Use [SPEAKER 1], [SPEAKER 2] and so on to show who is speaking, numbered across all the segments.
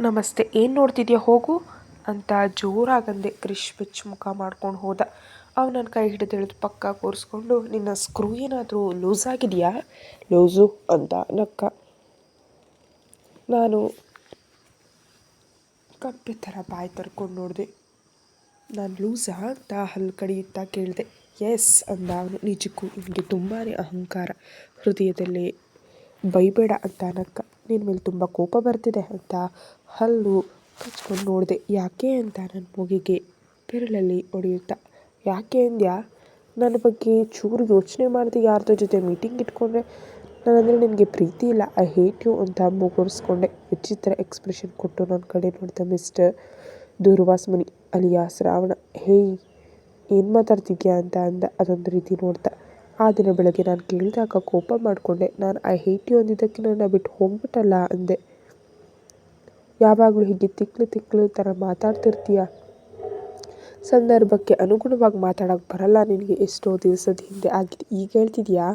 [SPEAKER 1] ನಮಸ್ತೆ, ಏನು ನೋಡ್ತಿದ್ಯಾ? ಹೋಗು ಅಂತ ಜೋರಾಗಂದೆ ಕ್ರಿಶ್ ಬಿಚ್ಚು ಮುಖ ಮಾಡ್ಕೊಂಡು ಹೋದ. ಅವ್ ನನ್ನ ಕೈ ಹಿಡಿದು ಎಳೆದು ಪಕ್ಕ ಕೂರಿಸ್ಕೊಂಡು, ನಿನ್ನ ಸ್ಕ್ರೂ ಏನಾದರೂ ಲೂಸ್ ಆಗಿದೆಯಾ? ಲೂಸು ಅಂತ ನಕ್ಕ. ನಾನು ಕಪ್ಪೆ ಥರ ಬಾಯಿ ತರ್ಕೊಂಡು ನೋಡಿದೆ. ನಾನು ಲೂಸಾ ಅಂತ ಹಲ್ಲು ಕಡಿಯುತ್ತಾ ಕೇಳಿದೆ. ಎಸ್ ಅಂದ ಅವನು ನಿಜಕ್ಕೂ. ನಿಮಗೆ ತುಂಬಾ ಅಹಂಕಾರ. ಹೃದಯದಲ್ಲಿ ಬೈಬೇಡ ಅಂತ ನಕ್ಕ. ನಿನ್ನ ಮೇಲೆ ತುಂಬ ಕೋಪ ಬರ್ತಿದೆ ಅಂತ ಹಲ್ಲು ಕಚ್ಕೊಂಡು ನೋಡಿದೆ. ಯಾಕೆ ಅಂತ ನನ್ನ ಮೂಗಿಗೆ ಬೆರಳಲ್ಲಿ ಹೊಡೆಯುತ್ತಾ. ಯಾಕೆ ಅಂದ್ಯಾ? ನನ್ನ ಬಗ್ಗೆ ಚೂರು ಯೋಚನೆ ಮಾಡಿದೆ ಯಾರ್ದೋ ಜೊತೆ ಮೀಟಿಂಗ್ ಇಟ್ಕೊಂಡ್ರೆ. ನಾನಂದರೆ ನಿನಗೆ ಪ್ರೀತಿ ಇಲ್ಲ. ಐ ಹೇಟ್ ಯು ಅಂತ ಮೂಗುರಿಸ್ಕೊಂಡೆ. ವಿಚಿತ್ರ ಎಕ್ಸ್ಪ್ರೆಷನ್ ಕೊಟ್ಟು ನನ್ನ ಕಡೆ ನೋಡಿದ mister Durvas Muni, alias Ravana. Hey, ಏನು ಮಾತಾಡ್ತಿದ್ಯಾ ಅಂತ ಅಂದ. ಅದೊಂದು ರೀತಿ ನೋಡ್ತಾ ಆ ದಿನ ಬೆಳಗ್ಗೆ ನಾನು ಕೇಳಿದಾಗ ಕೋಪ ಮಾಡಿಕೊಂಡೆ. ನಾನು ಐ ಹೇಟ್ ಯು ಅಂದಿದ್ದಕ್ಕೆ ನನ್ನ ಬಿಟ್ಟು ಹೋಗ್ಬಿಟ್ಟಲ್ಲ ಅಂದೆ. ಯಾವಾಗಲೂ ಹೀಗೆ ತಿಕ್ಲು ತಿಕ್ಲು ಥರ ಮಾತಾಡ್ತಿರ್ತೀಯ? ಸಂದರ್ಭಕ್ಕೆ ಅನುಗುಣವಾಗಿ ಮಾತಾಡೋಕ್ಕೆ ಬರಲ್ಲ ನಿನಗೆ. ಎಷ್ಟೋ ದಿವಸದ ಹಿಂದೆ ಆಗಿದೆ ಈಗ ಹೇಳ್ತಿದ್ಯಾ?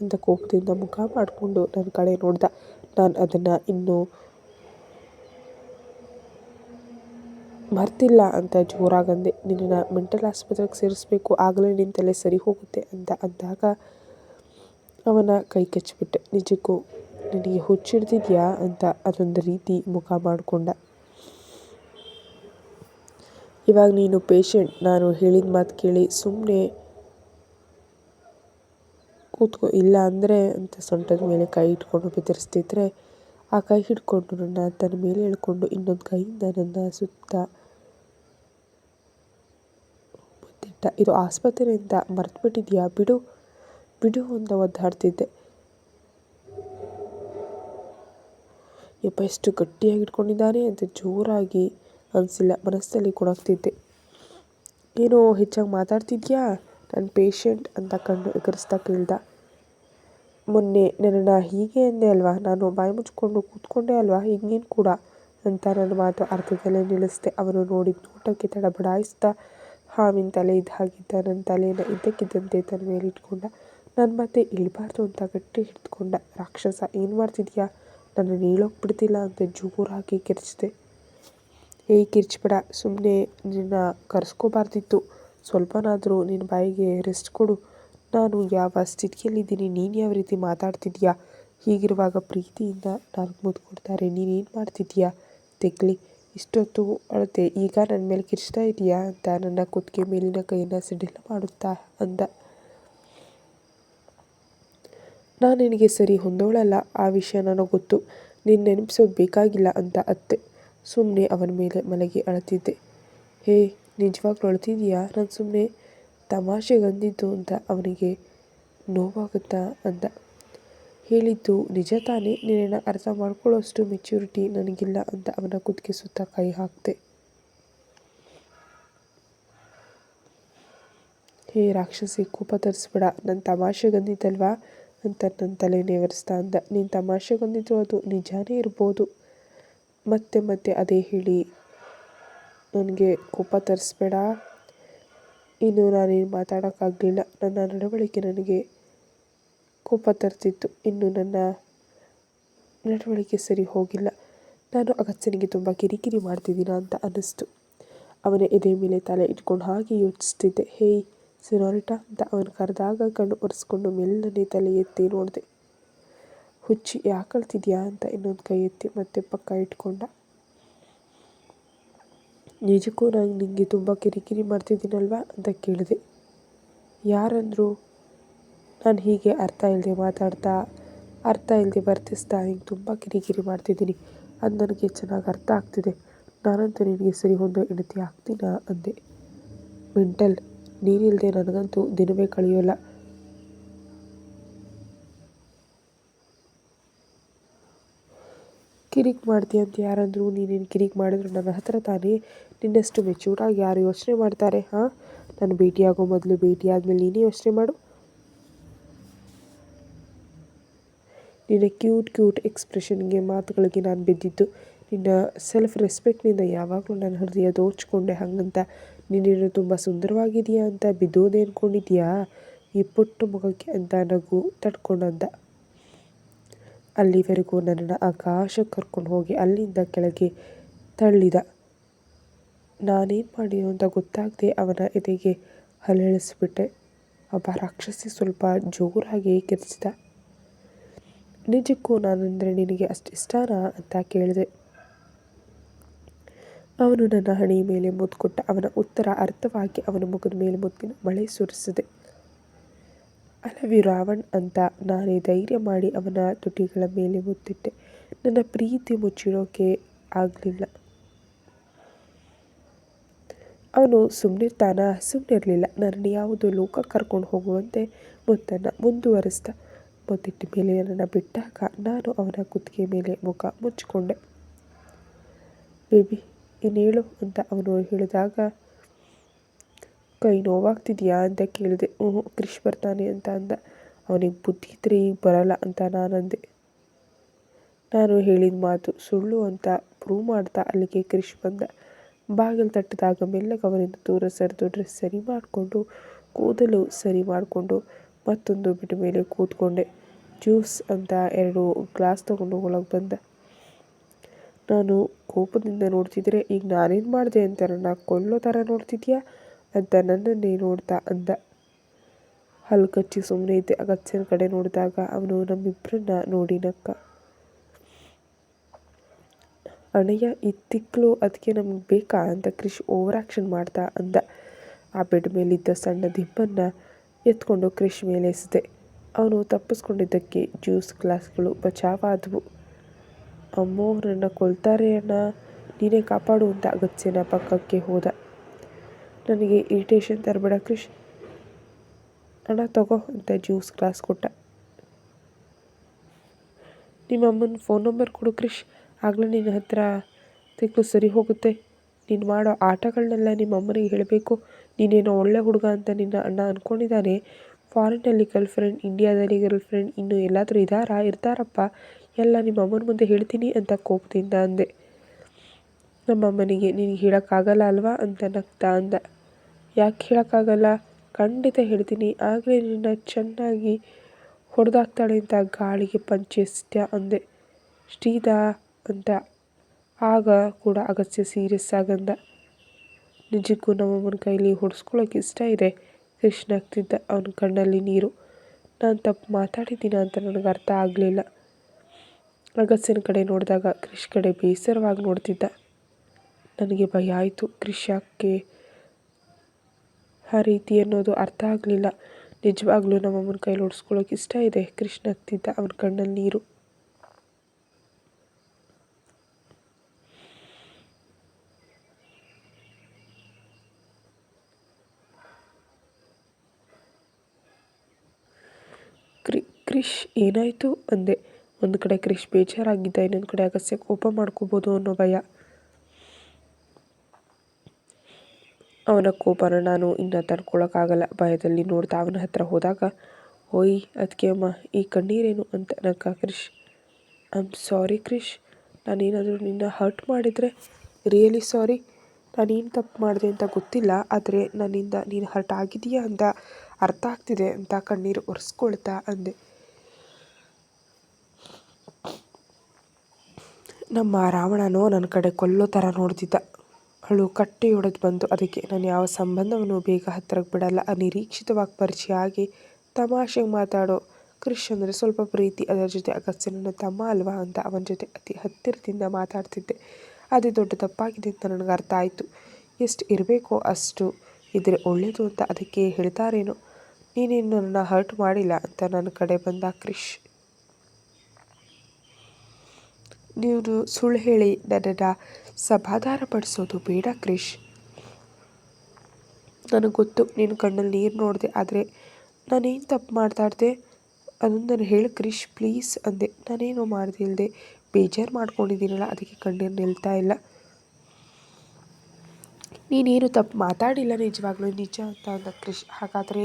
[SPEAKER 1] ಅಂತ ಕೋಪದಿಂದ ಮುಖ ಮಾಡಿಕೊಂಡು ನನ್ನ ಕಡೆ ನೋಡಿದ. ನಾನು ಅದನ್ನು ಇನ್ನೂ ಮರ್ತಿಲ್ಲ ಅಂತ ಜೋರಾಗಂದೆ. ನಿನ್ನ ಮೆಂಟಲ್ ಆಸ್ಪತ್ರೆಗೆ ಸೇರಿಸ್ಬೇಕು, ಆಗಲೇ ನಿನ್ನ ತಲೆ ಸರಿ ಹೋಗುತ್ತೆ ಅಂತ ಅಂದಾಗ ಅವನ ಕೈ ಕಚ್ಚಿಬಿಟ್ಟೆ. ನಿಜಕ್ಕೂ ನಿನಗೆ ಹುಚ್ಚಿಡ್ತಿದ್ಯಾ ಅಂತ ಅದೊಂದು ರೀತಿ ಮುಖ ಮಾಡಿಕೊಂಡ. ಇವಾಗ ನೀನು ಪೇಷಂಟ್ ನಾನು ಹೇಳಿದ ಮಾತು ಕೇಳಿ ಸುಮ್ಮನೆ ಕೂತ್ಕೋ, ಇಲ್ಲ ಅಂದರೆ ಅಂತ ಸೊಂಟದ ಮೇಲೆ ಕೈ ಇಟ್ಕೊಂಡು ಬೆದರಿಸ್ತಿದ್ರೆ ಆ ಕೈ ಹಿಡ್ಕೊಂಡು ನನ್ನ ತನ್ನ ಮೇಲೆ ಎಳ್ಕೊಂಡು ಇನ್ನೊಂದು ಕೈಯಿಂದ ನನ್ನ ಸುತ್ತ ಮುತ್ತಿಟ್ಟ ಇದು ಆಸ್ಪತ್ರೆಯಿಂದ ಮರೆತುಬಿಟ್ಟಿದ್ಯಾ ಬಿಡು ಬಿಡು ಅಂತ ಒದ್ದಾಡ್ತಿದ್ದೆ. ಯಪ್ಪ, ಎಷ್ಟು ಗಟ್ಟಿಯಾಗಿ ಇಟ್ಕೊಂಡಿದ್ದಾನೆ ಅಂತ ಜೋರಾಗಿ ಅನಿಸಿಲ್ಲ, ಮನಸ್ಸಲ್ಲಿ ಕೊಡೋಗ್ತಿದ್ದೆ ಏನೋ ಹೆಚ್ಚಾಗಿ ಮಾತಾಡ್ತಿದ್ಯಾ? ನನ್ನ ಪೇಷಂಟ್ ಅಂತ ಕಂಡು ಎಗರಿಸ್ತಾ ಕೇಳ್ದ. ಮೊನ್ನೆ ನನ್ನನ್ನು ಹೀಗೆ ಅಂದೆ ಅಲ್ವಾ? ನಾನು ಬಾಯಿ ಮುಚ್ಕೊಂಡು ಕೂತ್ಕೊಂಡೆ ಅಲ್ವಾ? ಹಿಂಗೇನು ಕೂಡ? ಅಂತ ನನ್ನ ಮಾತು ಅರ್ಧದಲ್ಲೇ ನಿಲ್ಲಿಸ್ದೆ. ಅವನು ನೋಡಿದ ನೋಟಕ್ಕೆ ತಡಬಡಾಯಿಸ್ತಾ ಹಾವಿನ ತಲೆ ಇದ್ದಾಗಿದ್ದ ನನ್ನ ತಲೆಯನ್ನು ಇದ್ದಕ್ಕಿದ್ದಂತೆ ತನ್ನ ಮೇಲೆ ಇಟ್ಕೊಂಡ ನನ್ನ ಮತ್ತೆ ಇಳಬಾರ್ದು ಅಂತ ಗಟ್ಟಿ ಹಿಡ್ದುಕೊಂಡ ರಾಕ್ಷಸ ಏನು ಮಾಡ್ತಿದ್ಯಾ? ನನ್ನ ನೀಳೋಗ್ಬಿಡ್ತಿಲ್ಲ ಅಂತ ಜೋರಾಗಿ ಕಿರ್ಚಿದೆ. ಏಯ್ ಕಿರ್ಚ್ಬೇಡ ಸುಮ್ಮನೆ ನಿನ್ನ ಕರೆಸ್ಕೋಬಾರ್ದಿತ್ತು. ಸ್ವಲ್ಪನಾದರೂ ನಿನ್ನ ಬಾಯಿಗೆ ರೆಸ್ಟ್ ಕೊಡು. ನಾನು ಯಾವ ಸ್ಥಿತಿಯಲ್ಲಿದ್ದೀನಿ, ನೀನು ಯಾವ ರೀತಿ ಮಾತಾಡ್ತಿದ್ಯಾ? ಹೀಗಿರುವಾಗ ಪ್ರೀತಿಯಿಂದ ನಾನು ಮುದ್ದು ಕೊಡ್ತಾರೆ ನೀನೇನು ಮಾಡ್ತಿದ್ಯಾ? ತೆಗ್ಲಿ. ಇಷ್ಟೊತ್ತು ಅಳತೆ, ಈಗ ನನ್ನ ಮೇಲೆ ಕಿರ್ಚ್ತಾ ಇದೆಯಾ ಅಂತ ನನ್ನ ಕುತ್ತಿಗೆ ಮೇಲಿನ ಕೈಯನ್ನು ಸಿಡಿಲ ಮಾಡುತ್ತಾ ಅಂದ. ನಾನು ನಿನಗೆ ಸರಿ ಹೊಂದೋಳಲ್ಲ, ಆ ವಿಷಯ ನನಗೆ ಗೊತ್ತು. ನೀನು ನೆನಪಿಸೋದು ಬೇಕಾಗಿಲ್ಲ ಅಂತ ಅತ್ತೆ. ಸುಮ್ಮನೆ ಅವನ ಮೇಲೆ ಮಲಗಿ ಅಳತಿದ್ದೆ. ಹೇ, ನಿಜವಾಗ್ಲೂ ಅಳ್ತಿದೀಯಾ? ನಾನು ಸುಮ್ಮನೆ ತಮಾಷೆಗೆ ಅಂದಿದ್ದು ಅಂತ ಅವನಿಗೆ ನೋವಾಗುತ್ತಾ? ಅಂದ. ಹೇಳಿದ್ದು, ನಿಜ ತಾನೇ, ನಿನ್ನನ್ನು ಅರ್ಥ ಮಾಡ್ಕೊಳ್ಳೋಷ್ಟು ಮೆಚ್ಯೂರಿಟಿ ನನಗಿಲ್ಲ ಅಂತ ಅವನ ಕುತ್ತಿಗೆ ಸುತ್ತ ಕೈ ಹಾಕ್ತೆ. ಹೇ ರಾಕ್ಷಸಿ, ಕೋಪ ತರಿಸ್ಬೇಡ. ನನ್ನ ತಮಾಷೆಗಂದಿದ್ದಲ್ವಾ ಅಂತ ನನ್ನ ತಲೆ ನೇವರಿಸ್ತಾ ಅಂದ. ನೀನು ತಮಾಷೆಗಂದಿದ್ರು ಅದು ನಿಜಾನೇ ಇರ್ಬೋದು. ಮತ್ತೆ ಮತ್ತೆ ಅದೇ ಹೇಳಿ. ನನಗೆ ಕೋಪ ತರಿಸ್ಬೇಡ. ಇನ್ನು ನಾನೇನು ಮಾತಾಡೋಕ್ಕಾಗಲಿಲ್ಲ. ನನ್ನ ನಡವಳಿಕೆ ನನಗೆ ಕೋಪ ತರ್ತಿತ್ತು. ಇನ್ನು ನನ್ನ ನಡವಳಿಕೆ ಸರಿ ಹೋಗಿಲ್ಲ. ನಾನು ಅಗತ್ಯನಿಗೆ ತುಂಬ ಕಿರಿಕಿರಿ ಮಾಡ್ತಿದ್ದೀನ ಅಂತ ಅನ್ನಿಸ್ತು. ಅವನ ಎದೆ ಮೇಲೆ ತಲೆ ಇಟ್ಕೊಂಡು ಹಾಗೆ ಯೋಚಿಸ್ತಿದ್ದೆ. ಹೇಯ್ ಸಿನೋರಿಟಾ ಅಂತ ಅವನು ಕರೆದಾಗ ಕಣ್ಣು ಒರೆಸ್ಕೊಂಡು ಮೆಲ್ಲನೆ ತಲೆ ಎತ್ತಿ ನೋಡಿದೆ. ಹುಚ್ಚಿ ಯಾಕಳ್ತಿದ್ಯಾ ಅಂತ ಇನ್ನೊಂದು ಕೈ ಎತ್ತಿ ಮತ್ತೆ ಪಕ್ಕ ಇಟ್ಕೊಂಡ. ನಿಜಕ್ಕೂ ನಾನು ನಿನಗೆ ತುಂಬ ಕಿರಿಕಿರಿ ಮಾಡ್ತಿದ್ದೀನಲ್ವಾ ಅಂತ ಕೇಳಿದೆ. ಯಾರಂದರು? ನಾನು ಹೀಗೆ ಅರ್ಥ ಇಲ್ಲದೆ ಮಾತಾಡ್ತಾ, ಅರ್ಥ ಇಲ್ಲದೆ ವರ್ತಿಸ್ತಾ ಹಿಂಗೆ ತುಂಬ ಕಿರಿಕಿರಿ ಮಾಡ್ತಿದ್ದೀನಿ. ಅದು ನನಗೆ ಚೆನ್ನಾಗಿ ಅರ್ಥ ಆಗ್ತಿದೆ. ನಾನಂತೂ ನಿನಗೆ ಸರಿ ಹೊಂದೋ ಹೆಂಡತಿ ಆಗ್ತೀನಾ ಅಂದೆ. ಮೆಂಟಲ್ ನೀನಿಲ್ಲದೆ ನನಗಂತೂ ದಿನವೇ ಕಳೆಯೋಲ್ಲ. ಕಿರಿಕ್ ಮಾಡ್ತೀಯ ಅಂತ ಯಾರಂದರೂ ನೀನೇನು ಕಿರಿಕ್ ಮಾಡಿದ್ರು ನನ್ನ ಹತ್ರ ತಾನೇ ನಿನ್ನಷ್ಟು ಮೆಚೂರ್ಡಾಗಿ ಯಾರು ಯೋಚನೆ ಮಾಡ್ತಾರೆ, ಹಾಂ? ನಾನು ಭೇಟಿಯಾಗೋ ಮೊದಲು ಭೇಟಿ ಆದಮೇಲೆ ನೀನೇ ಯೋಚನೆ ಮಾಡು. ನಿನ್ನ ಕ್ಯೂಟ್ ಕ್ಯೂಟ್ ಎಕ್ಸ್ಪ್ರೆಷನ್ಗೆ ಮಾತುಗಳಿಗೆ ನಾನು ಬಿದ್ದಿದ್ದು. ನಿನ್ನ ಸೆಲ್ಫ್ ರೆಸ್ಪೆಕ್ಟ್ನಿಂದ ಯಾವಾಗಲೂ ನನ್ನ ಹೃದಯ ದೋಚಿಕೊಂಡೆ ಹಾಗಂತ. ನೀನೇನು ತುಂಬ ಸುಂದರವಾಗಿದೆಯಾ ಅಂತ ಬಿದ್ದೋದೆ ಅಂದ್ಕೊಂಡಿದ್ಯಾ ಈ ಪುಟ್ಟ ಮುಖಕ್ಕೆ ಅಂತ ನಗು ತಡ್ಕೊಂಡಂದ. ಅಲ್ಲಿವರೆಗೂ ನನ್ನನ್ನು ಆಕಾಶಕ್ಕೆ ಕರ್ಕೊಂಡು ಹೋಗಿ ಅಲ್ಲಿಂದ ಕೆಳಗೆ ತಳ್ಳಿದ. ನಾನೇನು ಮಾಡಿದೆ ಅಂತ ಗೊತ್ತಾಗದೆ ಅವನ ಎದೆಗೆ ಹಲ್ಲಿಳಿಸ್ಬಿಟ್ಟೆ. ಒಬ್ಬ ರಾಕ್ಷಸಿ ಸ್ವಲ್ಪ ಜೋರಾಗಿ ಕಿರ್ಚಿದ ನಿಜಕ್ಕೂ ನಾನಂದರೆ ನಿನಗೆ ಅಷ್ಟು ಇಷ್ಟನಾ ಅಂತ ಕೇಳಿದೆ. ಅವನು ನನ್ನ ಹಣೆಯ ಮೇಲೆ ಮುದ್ದು ಕೊಟ್ಟ ಅವನ ಉತ್ತರ ಅರ್ಥವಾಗಿ ಅವನ ಮುಖದ ಮೇಲೆ ಮುದ್ದಿನ ಮಳೆ ಸುರಿಸಿದೆ. ಅಲವಿ ರಾವಣ್ ಅಂತ ನಾನೇ ಧೈರ್ಯ ಮಾಡಿ ಅವನ ತುಟಿಗಳ ಮೇಲೆ ಮುತ್ತಿಟ್ಟೆ ನನ್ನ ಪ್ರೀತಿ ಮುಚ್ಚಿಡೋಕೆ ಆಗಲಿಲ್ಲ. ಅವನು ಸುಮ್ಮನಿರ್ತಾನ ಸುಮ್ಮನಿರಲಿಲ್ಲ ನನ್ನನ್ನು ಯಾವುದೋ ಲೋಕ ಕರ್ಕೊಂಡು ಹೋಗುವಂತೆ ಮುತ್ತನ್ನು ಮುಂದುವರಿಸ್ದ. ಮುತ್ತಿಟ್ಟ ಮೇಲೆ ನನ್ನನ್ನು ಬಿಟ್ಟಾಗ ನಾನು ಅವನ ಕುತ್ತಿಗೆ ಮೇಲೆ ಮುಖ ಮುಚ್ಚಿಕೊಂಡೆ. ಬೇಬಿ, ಇನ್ನೇಳು ಅಂತ ಅವನು ಹೇಳಿದಾಗ, ಕೈ ನೋವಾಗ್ತಿದೆಯಾ? ಅಂತ ಕೇಳಿದೆ. ಹ್ಞೂ ಕ್ರಿಶ್ ಬರ್ತಾನೆ ಅಂತ ಅಂದ. ಅವನಿಗೆ ಬುದ್ಧಿ ಇದ್ರೆ ಈಗ ಬರಲ್ಲ ಅಂತ ನಾನಂದೆ. ನಾನು ಹೇಳಿದ ಮಾತು ಸುಳ್ಳು ಅಂತ ಪ್ರೂವ್ ಮಾಡ್ತಾ ಅಲ್ಲಿಗೆ ಕ್ರಿಶ್ ಬಂದ. ಬಾಗಿಲು ತಟ್ಟಿದಾಗ ಮೆಲ್ಲಗೆ ಅವನಿಂದ ದೂರ ಸರಿದು ಡ್ರೆಸ್ ಸರಿ ಮಾಡಿಕೊಂಡು, ಕೂದಲು ಸರಿ ಮಾಡಿಕೊಂಡು ಮತ್ತೊಂದು ಬಿಟ್ಟ ಮೇಲೆ ಕೂತ್ಕೊಂಡೆ. ಜ್ಯೂಸ್ ಅಂತ ಎರಡು ಗ್ಲಾಸ್ ತೊಗೊಂಡು ಒಳಗೆ ಬಂದ. ನಾನು ಕೋಪದಿಂದ ನೋಡ್ತಿದ್ರೆ, ಈಗ ನಾನೇನು ಮಾಡಿದೆ ಅಂತ ನನ್ನ ಕೊಲ್ಲೋ ಥರ ನೋಡ್ತಿದ್ಯಾ ಅಂತ ನನ್ನನ್ನೇ ನೋಡ್ತಾ ಅಂದ. ಹಲ್ಲು ಕಚ್ಚಿ ಸುಮ್ಮನೆ ಇದ್ದೆ. ಅಗತ್ಯನ ಕಡೆ ನೋಡಿದಾಗ ಅವನು ನಮ್ಮಿಬ್ಬರನ್ನ ನೋಡಿ ನಕ್ಕ. ಅಣ್ಣಯ್ಯ, ಈ ತಿಕ್ಲು ಅದಕ್ಕೆ ನಮ್ಗೆ ಬೇಕಾ ಅಂತ ಕ್ರಿಶ್ ಓವರ್ ಆ್ಯಕ್ಷನ್ ಮಾಡ್ತಾ ಅಂದ. ಆ ಬೆಡ್ ಮೇಲಿದ್ದ ಸಣ್ಣ ದಿಬ್ಬನ್ನು ಎತ್ಕೊಂಡು ಕ್ರಿಶ್ ಮೇಲೆ ಎಸೆದೆ. ಅವನು ತಪ್ಪಿಸ್ಕೊಂಡಿದ್ದಕ್ಕೆ ಜ್ಯೂಸ್ ಗ್ಲಾಸ್ಗಳು ಬಚಾವಾದವು. ಅಮ್ಮೋ, ನನ್ನ ಕೊಲ್ತಾರೆ ಅಣ್ಣ, ನೀನೇ ಕಾಪಾಡು ಅಂತ ಅಗತ್ಯನ ಪಕ್ಕಕ್ಕೆ ಹೋದ. ನನಗೆ ಇರಿಟೇಷನ್ ತರಬೇಡ ಕ್ರಿಶ್ ಅಣ್ಣ, ತಗೋ ಅಂತ ಜ್ಯೂಸ್ ಗ್ಲಾಸ್ ಕೊಟ್ಟ. ನಿಮ್ಮ ಅಮ್ಮನ ಫೋನ್ ನಂಬರ್ ಕೊಡು ಕ್ರಿಶ್ ಆಗಲೇ ನಿನ್ನ ಹತ್ರ ತಿಕ್ಕು ಸರಿ ಹೋಗುತ್ತೆ. ನೀನು ಮಾಡೋ ಆಟಗಳನ್ನೆಲ್ಲ ನಿಮ್ಮ ಅಮ್ಮನಿಗೆ ಹೇಳಬೇಕು. ನೀನೇನೋ ಒಳ್ಳೆ ಹುಡುಗ ಅಂತ ನಿನ್ನ ಅಣ್ಣ ಅಂದ್ಕೊಂಡಿದ್ದಾನೆ ಫಾರಿನಲ್ಲಿ ಗರ್ಲ್ ಫ್ರೆಂಡ್, ಇಂಡಿಯಾದಲ್ಲಿ ಗರ್ಲ್ ಫ್ರೆಂಡ್ ಇನ್ನೂ ಎಲ್ಲಾದರೂ ಇದ್ದಾರಾ ಇರ್ತಾರಪ್ಪ. ಎಲ್ಲ ನಿಮ್ಮ ಅಮ್ಮನ ಮುಂದೆ ಹೇಳ್ತೀನಿ ಅಂತ ಕೋಪದಿಂದ ಅಂದೆ. ನಮ್ಮ ಅಮ್ಮನಿಗೆ, ನಿನಗೆ ಹೇಳೋಕ್ಕಾಗಲ್ಲ ಅಲ್ವಾ ಅಂತ ನಗ್ತಾ ಅಂದ. ಯಾಕೆ ಹೇಳೋಕ್ಕಾಗಲ್ಲ? ಖಂಡಿತ ಹೇಳ್ತೀನಿ. ಆಗಲೇ ನಿನ್ನ ಚೆನ್ನಾಗಿ ಹೊಡೆದಾಗ್ತಾಳೆ ಅಂತ ಗಾಳಿಗೆ ಪಂಚೆಸ್ತ್ಯ ಅಂದೆ. ಶ್ರೀದಾ ಅಂತ. ಆಗ ಕೂಡ ಅಗತ್ಯ ಸೀರಿಯಸ್ ಆಗಂದ. ನಿಜಕ್ಕೂ ನಮ್ಮಮ್ಮನ ಕೈಲಿ ಹೊಡೆಸ್ಕೊಳ್ಳೋಕೆ ಇಷ್ಟ ಇದೆ ಕೃಷ್ಣ ಆಗ್ತಿದ್ದ ಅವನ ಕಣ್ಣಲ್ಲಿ ನೀರು. ನಾನು ತಪ್ಪು ಮಾತಾಡಿದ್ದೀನ ಅಂತ ನನಗೆ ಅರ್ಥ ಆಗಲಿಲ್ಲ. ಅಗಸ್ಯನ ಕಡೆ ನೋಡಿದಾಗ ಕ್ರಿಶ್ ಕಡೆ ಬೇಸರವಾಗಿ ನೋಡ್ತಿದ್ದ. ನನಗೆ ಭಯ ಆಯಿತು. ಕ್ರಿಶ್ ಯಾಕೆ ಆ ರೀತಿ ಅನ್ನೋದು ಅರ್ಥ ಆಗಲಿಲ್ಲ. ನಿಜವಾಗ್ಲೂ ನಮ್ಮಮ್ಮನ ಕೈಲಿ ಹೊಡ್ಸ್ಕೊಳ್ಳೋಕೆ ಇಷ್ಟ ಇದೆ. ಕೃಷ್ಣ ಆಗ್ತಿದ್ದ ಅವನ ಕಣ್ಣಲ್ಲಿ ನೀರು. ಕ್ರಿಶ್ ಏನಾಯಿತು? ಅಂದೆ. ಒಂದು ಕಡೆ ಕ್ರಿಶ್ ಬೇಜಾರಾಗಿದ್ದ, ಇನ್ನೊಂದು ಕಡೆ ಅಗಸ್ಯ ಕೋಪ ಮಾಡ್ಕೋಬೋದು ಅನ್ನೋ ಭಯ. ಅವನ ಕೋಪನ ನಾನು ಇನ್ನು ತಡ್ಕೊಳಕ್ಕಾಗಲ್ಲ. ಭಯದಲ್ಲಿ ನೋಡ್ತಾ ಅವನ ಹತ್ರ ಹೋದಾಗ, ಓಯ್ ಅದಕ್ಕೆ ಅಮ್ಮ, ಈ ಕಣ್ಣೀರೇನು? ಅಂತ ನಕ್ಕ ಕ್ರಿಶ್. ಐ ಸಾರಿ ಕ್ರಿಶ್. ನಾನೇನಾದರೂ ನಿನ್ನ ಹರ್ಟ್ ಮಾಡಿದರೆ? Really sorry. ನಾನೇನು ತಪ್ಪು ಮಾಡಿದೆ ಅಂತ ಗೊತ್ತಿಲ್ಲ. ಆದರೆ ನನ್ನಿಂದ ನೀನು ಹರ್ಟ್ ಆಗಿದೆಯಾ ಅಂತ ಅರ್ಥ ಆಗ್ತಿದೆ ಅಂತ ಕಣ್ಣೀರು ಒರೆಸ್ಕೊಳ್ತಾ ಅಂದೆ. ನಮ್ಮ ರಾವಣನೋ ನನ್ನ ಕಡೆ ಕೊಲ್ಲೋ ಥರ ನೋಡ್ತಿದ್ದ. ಅವಳು ಕಟ್ಟಿ ಹೊಡೆದು ಬಂತು ಅದಕ್ಕೆ ನಾನು ಯಾವ ಸಂಬಂಧವನ್ನು ಬೇಗ ಹತ್ತಿರಕ್ಕೆ ಬಿಡಲ್ಲ. ಅನಿರೀಕ್ಷಿತವಾಗಿ ಪರಿಚಯ ಆಗಿ ತಮಾಷೆಗೆ ಮಾತಾಡೋ ಕ್ರಿಶ್ ಅಂದರೆ ಸ್ವಲ್ಪ ಪ್ರೀತಿ. ಅದರ ಜೊತೆ ಅಗಸ್ತ್ಯ ನನ್ನ ತಮ್ಮ ಅಲ್ವಾ ಅಂತ ಅವನ ಜೊತೆ ಅತಿ ಹತ್ತಿರದಿಂದ ಮಾತಾಡ್ತಿದ್ದೆ. ಅದೇ ದೊಡ್ಡ ತಪ್ಪಾಗಿದೆ ಅಂತ ನನಗೆ ಅರ್ಥ ಆಯಿತು. ಎಷ್ಟು ಇರಬೇಕೋ ಅಷ್ಟು ಇದ್ರೆ ಒಳ್ಳೆಯದು ಅಂತ ಅದಕ್ಕೆ ಹೇಳ್ತಾರೇನೋ. ನೀನೇನು ನನ್ನ ಹರ್ಟ್ ಮಾಡಿಲ್ಲ ಅಂತ ನನ್ನ ಕಡೆ ಬಂದ ಕ್ರಿಶ್ ನೀವು ಸುಳ್ಳು ಹೇಳಿ ನನ್ನನ್ನು ಸಮಾಧಾನ ಪಡಿಸೋದು ಬೇಡ ಕ್ರಿಶ್. ನನಗೆ ಗೊತ್ತು ನೀನು ಕಣ್ಣಲ್ಲಿ ನೀರು ನೋಡಿದೆ, ಆದರೆ ನಾನೇನು ತಪ್ಪು ಮಾತಾಡಿದೆ ಅದನ್ನು ನಾನು ಹೇಳಿ ಕ್ರಿಶ್, ಪ್ಲೀಸ್ ಅಂದೆ. ನಾನೇನು ಮಾಡ್ದಿಲ್ಲದೆ ಬೇಜಾರು ಮಾಡ್ಕೊಂಡಿದ್ದೀನಲ್ಲ, ಅದಕ್ಕೆ ಕಣ್ಣೀರು ನಿಲ್ತಾ ಇಲ್ಲ. ನೀನೇನು ತಪ್ಪು ಮಾತಾಡಿಲ್ಲ ನಿಜವಾಗ್ಲೂ, ನಿಜ ಅಂತ ಅಂದ ಕ್ರಿಶ್. ಹಾಗಾದರೆ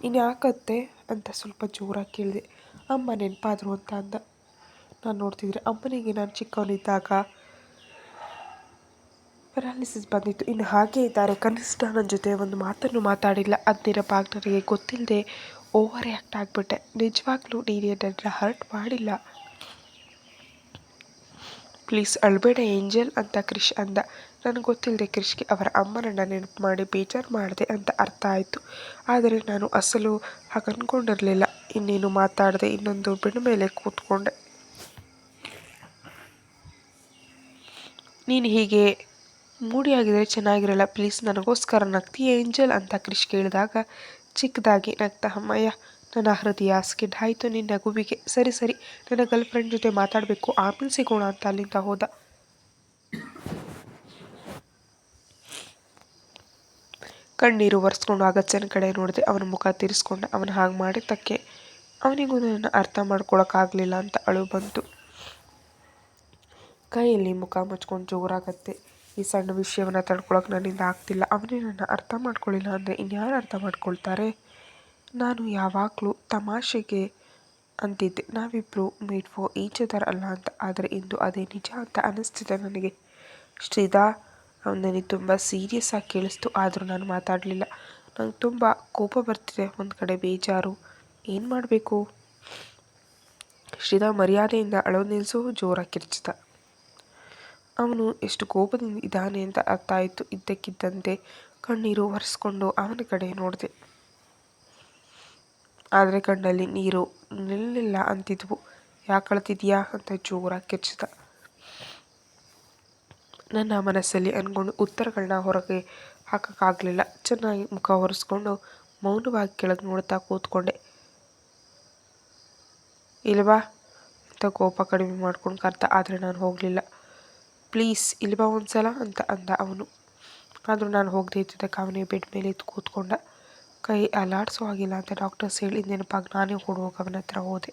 [SPEAKER 1] ನೀನು ಯಾಕತ್ತೆ ಅಂತ ಸ್ವಲ್ಪ ಜೋರಾಗಿ ಕೇಳಿದೆ. ಅಮ್ಮ ನೆನಪಾದ್ರು ಅಂತ ಅಂದ. ನಾನು ನೋಡ್ತಿದ್ರೆ ಅಮ್ಮನಿಗೆ ನಾನು ಚಿಕ್ಕವನಿದ್ದಾಗ. ಪ್ಯಾರಾಲಿಸಿಸ್ ಬಂದಿತ್ತು. ಇನ್ನು ಹಾಗೆ ಇದ್ದಾರೆ. ಕನಿಷ್ಠ ನನ್ನ ಜೊತೆ ಒಂದು ಮಾತನ್ನು ಮಾತಾಡಿಲ್ಲ. ಅದ್ನಿರ ನನಗೆ ಗೊತ್ತಿಲ್ಲದೆ ಓವರ್ ರಿಯಾಕ್ಟ್ ಆಗಿಬಿಟ್ಟೆ. ನಿಜವಾಗ್ಲೂ ನೀನು ಹರ್ಟ್ ಮಾಡಿಲ್ಲ. ಪ್ಲೀಸ್ ಅಳ್ಬೇಡ ಏಂಜಲ್ ಅಂತ ಕ್ರಿಶ್ ಅಂದ. ನನಗೆ ಗೊತ್ತಿಲ್ಲದೆ ಕ್ರಿಶ್ಗೆ ಅವರ ಅಮ್ಮನನ್ನು ನೆನಪು ಮಾಡಿ ಬೇಜಾರು ಮಾಡಿದೆ ಅಂತ ಅರ್ಥ ಆಯಿತು. ಆದರೆ ನಾನು ಅಸಲು ಹಾಗೆ ಅಂದ್ಕೊಂಡಿರಲಿಲ್ಲ ಇನ್ನೇನು ಮಾತಾಡದೆ ಇನ್ನೊಂದು ಬೆಣ್ಣ ಮೇಲೆ ಕೂತ್ಕೊಂಡೆ. ನೀನು ಹೀಗೆ ಮೂಡಿಯಾಗಿದ್ರೆ ಚೆನ್ನಾಗಿರಲ್ಲ. ಪ್ಲೀಸ್ ನನಗೋಸ್ಕರ ನಗ್ತಿ ಏಂಜಲ್ ಅಂತ ಕ್ರಿಶ್ ಕೇಳಿದಾಗ ಚಿಕ್ಕದಾಗಿ ನಗ್ತ, ಅಮ್ಮಯ್ಯ, ನನ್ನ ಹೃದಯ ಸ್ಕಿಡ್ ಆಯಿತು. ನಿನ್ನ ನಗುವಿಗೆ ಸರಿ ಸರಿ. ನನ್ನ ಗರ್ಲ್ ಫ್ರೆಂಡ್ ಜೊತೆ ಮಾತಾಡಬೇಕು. ಆಮೇಲೆ ಸಿಗೋಣ ಅಂತ ಅಲ್ಲಿಂದ ಹೋದ. ಕಣ್ಣೀರು ಒರೆಸ್ಕೊಂಡು ಅಗತ್ಯನ ಕಡೆ ನೋಡಿದೆ. ಅವನ ಮುಖ ತೀರಿಸ್ಕೊಂಡೆ, ಅವನು ಹಾಗೆ ಮಾಡಿದ್ದಕ್ಕೆ ಅವನಿಗೂ ನನ್ನ ಅರ್ಥ ಮಾಡ್ಕೊಳಕ್ಕಾಗಲಿಲ್ಲ ಅಂತ ಅಳು ಬಂತು. ಕೈಯಲ್ಲಿ ಮುಖ ಮುಚ್ಕೊಂಡು ಜೋರಾಗತ್ತೆ. ಈ ಸಣ್ಣ ವಿಷಯವನ್ನು ತಡ್ಕೊಳಕ್ಕೆ ನನ್ನಿಂದ ಆಗ್ತಿಲ್ಲ. ಅವನೇ ನನ್ನ ಅರ್ಥ ಮಾಡ್ಕೊಳ್ಳಿಲ್ಲ ಅಂದರೆ ಇನ್ಯಾರು ಅರ್ಥ ಮಾಡ್ಕೊಳ್ತಾರೆ? ನಾನು ಯಾವಾಗಲೂ ತಮಾಷೆಗೆ ಅಂತಿದ್ದೆ. ನಾವಿಬ್ಬರು ಮೀಟ್ ಫೋ ಈಚ್ ಅದರ್ ಅಲ್ಲ ಅಂತ. ಆದರೆ ಇಂದು ಅದೇ ನಿಜ ಅಂತ ಅನ್ನಿಸ್ತಿದೆ ನನಗೆ. ಶ್ರೀಧಾ, ಅವನು ನನಗೆ ತುಂಬ ಸೀರಿಯಸ್ ಆಗಿ ಕೇಳಿಸ್ತು. ಆದರೂ ನಾನು ಮಾತಾಡಲಿಲ್ಲ. ನಂಗೆ ತುಂಬ ಕೋಪ ಬರ್ತಿದೆ. ಒಂದು ಕಡೆ ಬೇಜಾರು. ಏನು ಮಾಡಬೇಕು? ಶ್ರೀಧಾ ಮರ್ಯಾದೆಯಿಂದ ಅಳೋ ನಿಲ್ಲಿಸು ಜೋರಾಗಿ ಅವನು ಎಷ್ಟು ಕೋಪದಿಂದ ಇದ್ದಾನೆ ಅಂತ ಅರ್ಥ ಆಯಿತು ಇದ್ದಕ್ಕಿದ್ದಂತೆ ಕಣ್ಣೀರು ಒರೆಸ್ಕೊಂಡು ಅವನ ಕಡೆ ನೋಡಿದೆ. ಆದರೆ ಕಣ್ಣಲ್ಲಿ ನೀರು ನಿಲ್ಲಿಲ್ಲ ಅಂತಿದ್ವು. ಯಾಕೆ ಅಳ್ತಿದ್ಯಾ ಅಂತ ಜೋರಾಗಿ ಕೆಚ್ಚಿದ. ನನ್ನ ಮನಸ್ಸಲ್ಲಿ ಅಂದ್ಕೊಂಡು ಉತ್ತರಗಳನ್ನ ಹೊರಗೆ ಹಾಕೋಕ್ಕಾಗಲಿಲ್ಲ. ಚೆನ್ನಾಗಿ ಮುಖ ಒರೆಸ್ಕೊಂಡು ಮೌನವಾಗಿ ಕೆಳಗೆ ನೋಡ್ತಾ ಕೂತ್ಕೊಂಡೆ. ಇಲ್ವಾ? ಅಂತ ಕೋಪ ಕಡಿಮೆ ಮಾಡ್ಕೊಂಡು ಕರ್ತ, ಆದರೆ ನಾನು ಹೋಗಲಿಲ್ಲ. ಪ್ಲೀಸ್ ಇಲ್ಲಿ ಬಾ ಒಂದ್ಸಲ ಅಂತ ಅಂದ ಅವನು. ಆದರೂ ನಾನು ಹೋಗದೆ ಇದ್ದಿದ್ದಕ್ಕೆ ಅವನೇ ಬೆಡ್ ಮೇಲೆ ಇದ್ದು ಕೂತ್ಕೊಂಡ. ಕೈ ಅಲಾಡಿಸೋ ಆಗಿಲ್ಲ ಅಂತ ಡಾಕ್ಟರ್ಸ್ ಹೇಳಿ ನೆನಪಾಗಿ ನಾನೇ ಓಡುವಾಗ ಅವನ ಹತ್ರ ಹೋದೆ.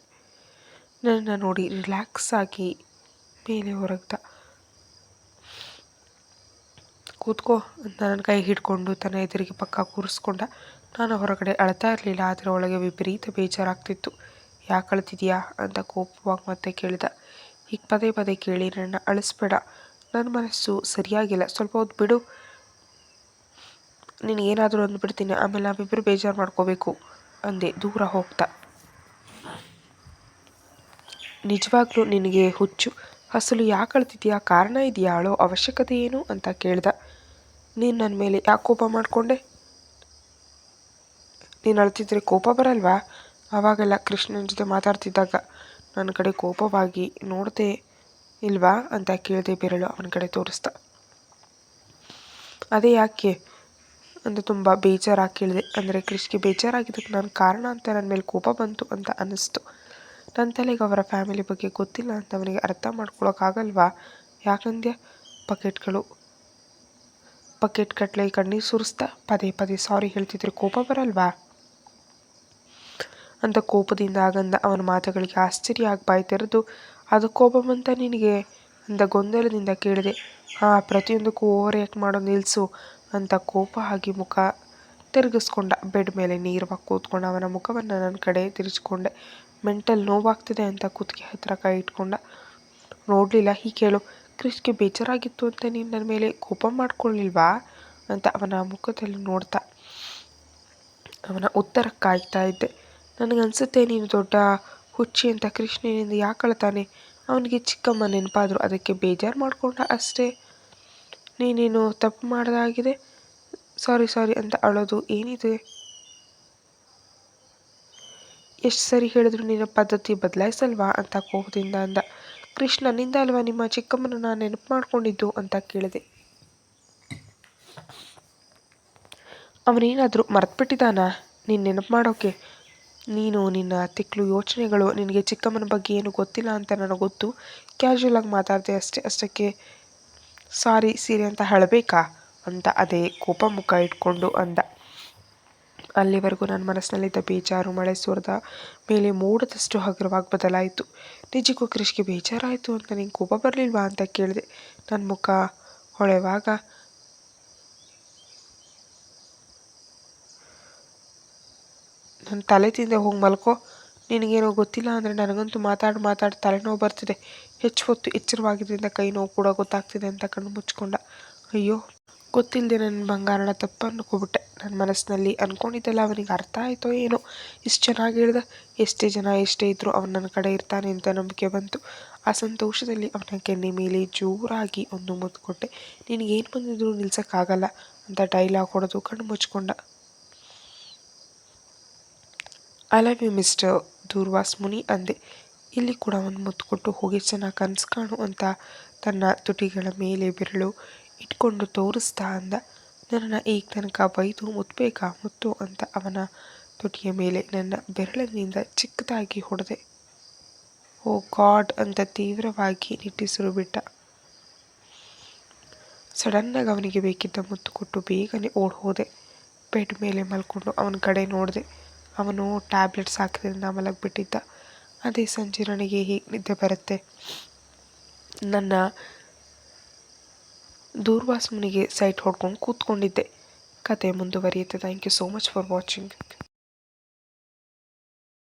[SPEAKER 1] ನನ್ನನ್ನು ನೋಡಿ ರಿಲ್ಯಾಕ್ಸ್ ಆಗಿ ಮೇಲೆ ಹೊರಗ್ದ. ಕೂತ್ಕೋ ಅಂತ ನನ್ನ ಕೈ ಹಿಡ್ಕೊಂಡು ತನ್ನ ಎದುರಿಗೆ ಪಕ್ಕ ಕೂರಿಸ್ಕೊಂಡ. ನಾನು ಹೊರಗಡೆ ಅಳ್ತಾ ಇರಲಿಲ್ಲ, ಆದರೆ ಒಳಗೆ ವಿಪರೀತ ಬೇಜಾರಾಗ್ತಿತ್ತು. ಯಾಕೆ ಅಳ್ತಿದ್ಯಾ ಅಂತ ಕೋಪವಾಗಿ ಮತ್ತೆ ಕೇಳಿದ. ಹೀಗೆ ಪದೇ ಪದೇ ಕೇಳಿ ನನ್ನ ಅಳಿಸ್ಬೇಡ. ನನ್ನ ಮನಸ್ಸು ಸರಿಯಾಗಿಲ್ಲ. ಸ್ವಲ್ಪ ಹೊತ್ತು ಬಿಡು. ನೀನು ಏನಾದರೂ ಅಂದ್ಬಿಡ್ತೀನಿ ಆಮೇಲೆ ನಾವಿಬ್ಬರು ಬೇಜಾರು ಮಾಡ್ಕೋಬೇಕು ಅಂದೆ. ದೂರ ಹೋಗ್ತಾ. ನಿಜವಾಗ್ಲೂ ನಿನಗೆ ಹುಚ್ಚು. ಅಸಲು ಯಾಕೆ ಅಳ್ತಿದ್ಯಾ? ಕಾರಣ ಇದೆಯಾ? ಅಳೋ ಅವಶ್ಯಕತೆ ಏನು? ಅಂತ ಕೇಳ್ದ. ನೀನು ನನ್ನ ಮೇಲೆ ಯಾಕೆ ಕೋಪ ಮಾಡಿಕೊಂಡೆ? ನೀನು ಅಳ್ತಿದ್ರೆ ಕೋಪ ಬರಲ್ವಾ? ಆವಾಗೆಲ್ಲ ಕೃಷ್ಣನ ಜೊತೆ ಮಾತಾಡ್ತಿದ್ದಾಗ ನನ್ನ ಕಡೆ ಕೋಪವಾಗಿ ನೋಡದೆ ಇಲ್ವಾ ಅಂತ ಕೇಳಿದೆ ಬೆರಳು ಅವನ ಕಡೆ ತೋರಿಸ್ತಾ. ಅದೇ ಯಾಕೆ? ಅಂತ ತುಂಬ ಬೇಜಾರಾಗಿ ಕೇಳಿದೆ. ಅಂದರೆ ಕೃಷ್ಗೆ ಬೇಜಾರಾಗಿದ್ದಕ್ಕೆ ನನ್ನ ಕಾರಣ ಅಂತ ನನ್ನ ಮೇಲೆ ಕೋಪ ಬಂತು ಅಂತ ಅನ್ನಿಸ್ತು. ನನ್ನ ತಲೆಗೆ ಅವರ ಫ್ಯಾಮಿಲಿ ಬಗ್ಗೆ ಗೊತ್ತಿಲ್ಲ ಅಂತ ಅವನಿಗೆ ಅರ್ಥ ಮಾಡ್ಕೊಳೋಕ್ಕಾಗಲ್ವಾ? ಯಾಕಂದ್ಯ? ಪಕೆಟ್ಗಳು ಬಕೆಟ್ ಕಟ್ಲೆ ಕಣ್ಣೀರು ಸುರಿಸ್ತಾ ಪದೇ ಪದೇ ಸಾರಿ ಹೇಳ್ತಿದ್ರೆ ಕೋಪ ಬರಲ್ವಾ? ಅಂತ ಕೋಪದಿಂದ ಆಗಂದ ಅವನ ಮಾತುಗಳಿಗೆ ಆಶ್ಚರ್ಯ ಆಗಿ ಬಾಯಿ ತೆರೆದು ಅದು ಕೋಪ ಬಂತ ನಿನಗೆ ಅಂತ ಗೊಂದಲದಿಂದ ಕೇಳಿದೆ. ಹಾಂ ಪ್ರತಿಯೊಂದಕ್ಕೂ ಓವರ್ ರಿಯಾಕ್ಟ್ ಮಾಡೋ ನಿಲ್ಲಿಸು ಅಂತ ಕೋಪ ಆಗಿ ಮುಖ ತಿರುಗಿಸ್ಕೊಂಡ. ಬೆಡ್ ಮೇಲೆ ನೀರವಾಗಿ ಕೂತ್ಕೊಂಡು ಅವನ ಮುಖವನ್ನು ನನ್ನ ಕಡೆ ತಿರುಚ್ಕೊಂಡೆ. ಮೆಂಟಲ್ ನೋವಾಗ್ತಿದೆ ಅಂತ ಕುತ್ತಿಗೆ ಹತ್ತಿರ ಕೈ ಇಟ್ಕೊಂಡ. ನೋಡಲಿಲ್ಲ ಹೀಗೆ ಕೇಳು, ಕ್ರಿಸ್ಗೆ ಬೇಜಾರಾಗಿತ್ತು ಅಂತ ನೀನು ನನ್ನ ಮೇಲೆ ಕೋಪ ಮಾಡ್ಕೊಳ್ಳಿಲ್ವಾ ಅಂತ ಅವನ ಮುಖದಲ್ಲಿ ನೋಡ್ತಾ. ಅವನ ಉತ್ತರ ಕಾಯ್ತಾ ಇದ್ದೆ. ನನಗನ್ಸುತ್ತೆ ನೀನು ದೊಡ್ಡ ಹುಚ್ಚಿ ಅಂತ ಕೃಷ್ಣನಿಂದ ಯಾಕೆ ಅಳ್ತಾನೆ ಅವನಿಗೆ ಚಿಕ್ಕಮ್ಮ ನೆನಪಾದ್ರು ಅದಕ್ಕೆ ಬೇಜಾರು ಮಾಡಿಕೊಂಡ ಅಷ್ಟೇ. ನೀನೇನು ತಪ್ಪು ಮಾಡೋದಾಗಿದೆ? ಸಾರಿ ಸಾರಿ ಅಂತ ಅಳೋದು ಏನಿದೆ? ಎಷ್ಟು ಸರಿ ಹೇಳಿದ್ರು ನಿನ್ನ ಪದ್ಧತಿ ಬದಲಾಯಿಸಲ್ವಾ ಅಂತ ಕೋಪದಿಂದ ಅಂದ. ಕೃಷ್ಣ, ನಿಂದ ಅಲ್ವಾ ನಿಮ್ಮ ಚಿಕ್ಕಮ್ಮನ ನಾನು ನೆನಪು ಮಾಡಿಕೊಂಡಿದ್ದು ಅಂತ ಕೇಳಿದೆ. ಅವನೇನಾದರೂ ಮರೆತ್ಬಿಟ್ಟಿದ್ದಾನಾ? ನೀನು ನೆನಪು ಮಾಡೋಕೆ? ನೀನು ನಿನ್ನ ತಿಕ್ಲು ಯೋಚನೆಗಳು, ನಿನಗೆ ಚಿಕ್ಕಮ್ಮನ ಬಗ್ಗೆ ಏನು ಗೊತ್ತಿಲ್ಲ ಅಂತ ನನಗೆ ಗೊತ್ತು. ಕ್ಯಾಶುವಲ್ ಆಗಿ ಮಾತಾಡಿದೆ ಅಷ್ಟೇ, ಅಷ್ಟಕ್ಕೆ ಸಾರಿ, ಸೀರೆ ಅಂತ ಹೇಳಬೇಕಾ? ಅಂತ ಅದೇ ಕೋಪ ಮುಖ ಇಟ್ಕೊಂಡು ಅಂದ. ಅಲ್ಲಿವರೆಗೂ ನನ್ನ ಮನಸ್ಸಿನಲ್ಲಿದ್ದ ಬೇಜಾರು, ಮಳೆ ಸುರಿದ ಮೇಲೆ ಮೂಡದಷ್ಟು ಹಗುರವಾಗಿ ಬದಲಾಯಿತು. ನಿಜಕ್ಕೂ ಕೃಷಿಗೆ ಬೇಜಾರಾಯಿತು ಅಂತ ನಿಂಗೆ ಕೋಪ ಬರಲಿಲ್ವಾ ಅಂತ ಕೇಳಿದೆ. ನನ್ನ ಮುಖ ಹೊಳೆವಾಗ ನನ್ನ ತಲೆ ತಿಂದೆ ಹೋಗಿ ಮಲ್ಕೋ. ನಿನಗೇನೋ ಗೊತ್ತಿಲ್ಲ ಅಂದರೆ ನನಗಂತೂ ಮಾತಾಡಿ ಮಾತಾಡಿ ತಲೆನೋವು ಬರ್ತಿದೆ. ಹೆಚ್ಚು ಹೊತ್ತು ಎಚ್ಚರವಾಗಿದ್ದರಿಂದ ಕೈ ನೋವು ಕೂಡ ಗೊತ್ತಾಗ್ತಿದೆ ಅಂತ ಕಣ್ಣು ಮುಚ್ಕೊಂಡ ಅಯ್ಯೋ ಗೊತ್ತಿಲ್ಲದೆ ನನ್ನ ಬಂಗಾರನ ತಪ್ಪು ಅಂದ್ಕೊಬಿಟ್ಟೆ ನನ್ನ ಮನಸ್ಸಿನಲ್ಲಿ ಅಂದ್ಕೊಂಡಿದ್ದೆಲ್ಲ ಅವನಿಗೆ ಅರ್ಥ ಆಯಿತೋ ಏನೋ. ಇಷ್ಟು ಚೆನ್ನಾಗಿ ಹೇಳ್ದ. ಎಷ್ಟೇ ಜನ ಎಷ್ಟೇ ಇದ್ದರೂ ಅವನು ನನ್ನ ಕಡೆ ಇರ್ತಾನೆ ಅಂತ ನಂಬಿಕೆ ಬಂತು. ಆ ಸಂತೋಷದಲ್ಲಿ ಅವನ ಕೆನ್ನೆ ಮೇಲೆ ಜೋರಾಗಿ ಒಂದು ಮುದ್ದು ಕೊಟ್ಟೆ. ನಿನಗೇನು ಬಂದಿದ್ರು ನಿಲ್ಸೋಕ್ಕಾಗಲ್ಲ ಅಂತ ಡೈಲಾಗ್ ಹೊಡೆದು ಕಣ್ಣು ಮುಚ್ಕೊಂಡ I love you mister Durvas Muni ಅಂದೆ. ಇಲ್ಲಿ ಕೂಡ ಒಂದು ಮುತ್ತು ಕೊಟ್ಟು ಹೋಗಿ ಚೆನ್ನಾಗಿ ಕನಸು ಕಾಣು ಅಂತ ತನ್ನ ತುಟಿಗಳ ಮೇಲೆ ಬೆರಳು ಇಟ್ಕೊಂಡು ತೋರಿಸ್ತಾ ಅಂದ. ನನ್ನನ್ನು ಈಗ ತನಕ ಬೈದು ಮುತ್ತಬೇಕಾ ಮುತ್ತು ಅಂತ ಅವನ ತುಟಿಯ ಮೇಲೆ ನನ್ನ ಬೆರಳಿನಿಂದ ಚಿಕ್ಕದಾಗಿ ಹೊಡೆದೆ. ಓ ಗಾಡ್ ಅಂತ ತೀವ್ರವಾಗಿ ನಿಟ್ಟಿಸಿರು ಬಿಟ್ಟ. ಸಡನ್ನಾಗಿ ಅವನಿಗೆ ಬೇಕಿದ್ದ ಮುತ್ತು ಕೊಟ್ಟು ಬೇಗನೆ ಓಡ್ ಹೋದೆ. ಬೆಡ್ ಮೇಲೆ ಮಲ್ಕೊಂಡು ಅವನ ಕಡೆ ನೋಡಿದೆ. ಅವನು ಟ್ಯಾಬ್ಲೆಟ್ಸ್ ಹಾಕಿದ್ರಿಂದ ಮಲಗಿಬಿಟ್ಟಿದ್ದ. ಅದೇ ಸಂಜೆ ನನಗೆ ಹೇಗೆ ನಿದ್ದೆ ಬರುತ್ತೆ. ನನ್ನ ದೂರ್ವಾಸ್ ಮುನಿಗೆ ಸೈಟ್ ಹೊಡ್ಕೊಂಡು ಕೂತ್ಕೊಂಡಿದ್ದೆ. ಕತೆ ಮುಂದುವರಿಯುತ್ತೆ. Thank you so much for watching